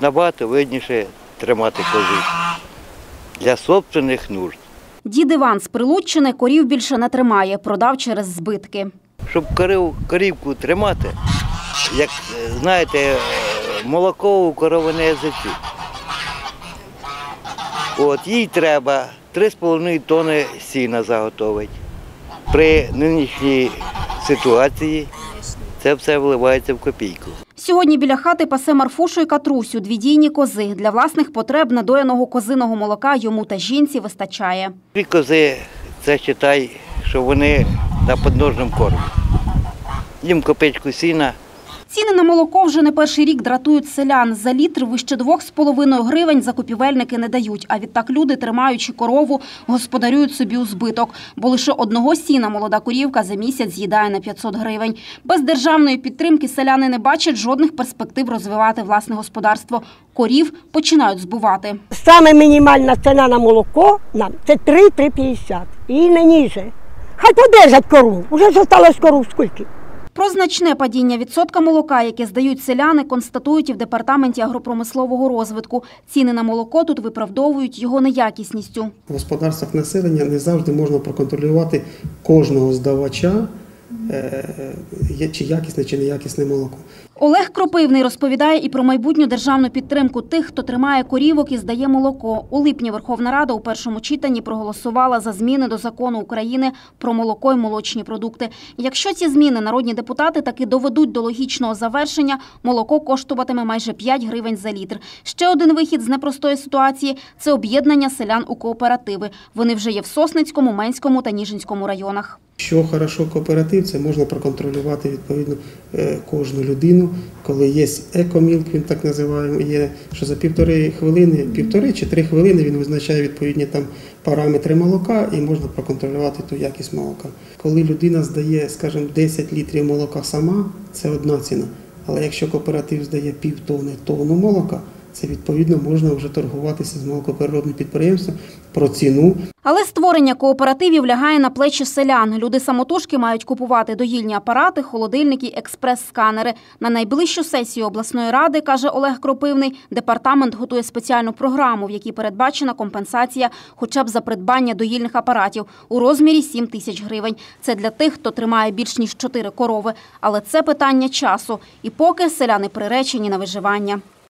набагато вигідніше тримати козу для собственних нужд. Дід Іван з Прилуччини корів більше не тримає, продав через збитки. Щоб корів, корівку тримати, як е, знаєте, е, молоко у корови на язиці. От, їй треба 3,5 тони сіна заготовити. При нинішній ситуації це все вливається в копійку. Сьогодні біля хати пасе Марфушу і Катрусю дві дійні кози. Для власних потреб надояного козиного молока йому та жінці вистачає. Дві кози, це вважай, що вони на подножному кормі. Їм копичку сіна, Ціни на молоко вже не перший рік дратують селян. За літр вище двох з половиною гривень закупівельники не дають. А відтак люди, тримаючи корову, господарюють собі у збиток. Бо лише одного сіна молода корівка за місяць з'їдає на 500 гривень. Без державної підтримки селяни не бачать жодних перспектив розвивати власне господарство. Корів починають збувати. Саме мінімальна ціна на молоко нам це 3-3,50 і не ніже. Хай подержать кору, вже залишилось кору скільки. Про значне падіння відсотка молока, яке здають селяни, констатують і в департаменті агропромислового розвитку. Ціни на молоко тут виправдовують його неякісністю. В господарствах населення не завжди можна проконтролювати кожного здавача, є чи якісне, чи неякісне молоко. Олег Кропивний розповідає і про майбутню державну підтримку тих, хто тримає корівок і здає молоко. У липні Верховна Рада у першому читанні проголосувала за зміни до закону України про молоко і молочні продукти. Якщо ці зміни народні депутати таки доведуть до логічного завершення, молоко коштуватиме майже 5 гривень за літр. Ще один вихід з непростої ситуації це об'єднання селян у кооперативи. Вони вже є в Сосницькому, Менському та Ніжинському районах. Що хорошо кооператив, це можна проконтролювати відповідно е, кожну людину. Коли є екомілк, він так називаємо, є, що за півтори хвилини, півтори чи три хвилини він визначає відповідні там параметри молока і можна проконтролювати ту якість молока. Коли людина здає, скажімо, 10 літрів молока сама, це одна ціна. Але якщо кооператив здає півтони тонну молока, це відповідно можна вже торгуватися з молокопереробним підприємством про ціну, Але створення кооперативів лягає на плечі селян. Люди самотужки мають купувати доїльні апарати, холодильники, експрес-сканери. На найближчу сесію обласної ради, каже Олег Кропивний, департамент готує спеціальну програму, в якій передбачена компенсація хоча б за придбання доїльних апаратів у розмірі 7 тисяч гривень. Це для тих, хто тримає більш ніж 4 корови. Але це питання часу. І поки селяни приречені на виживання.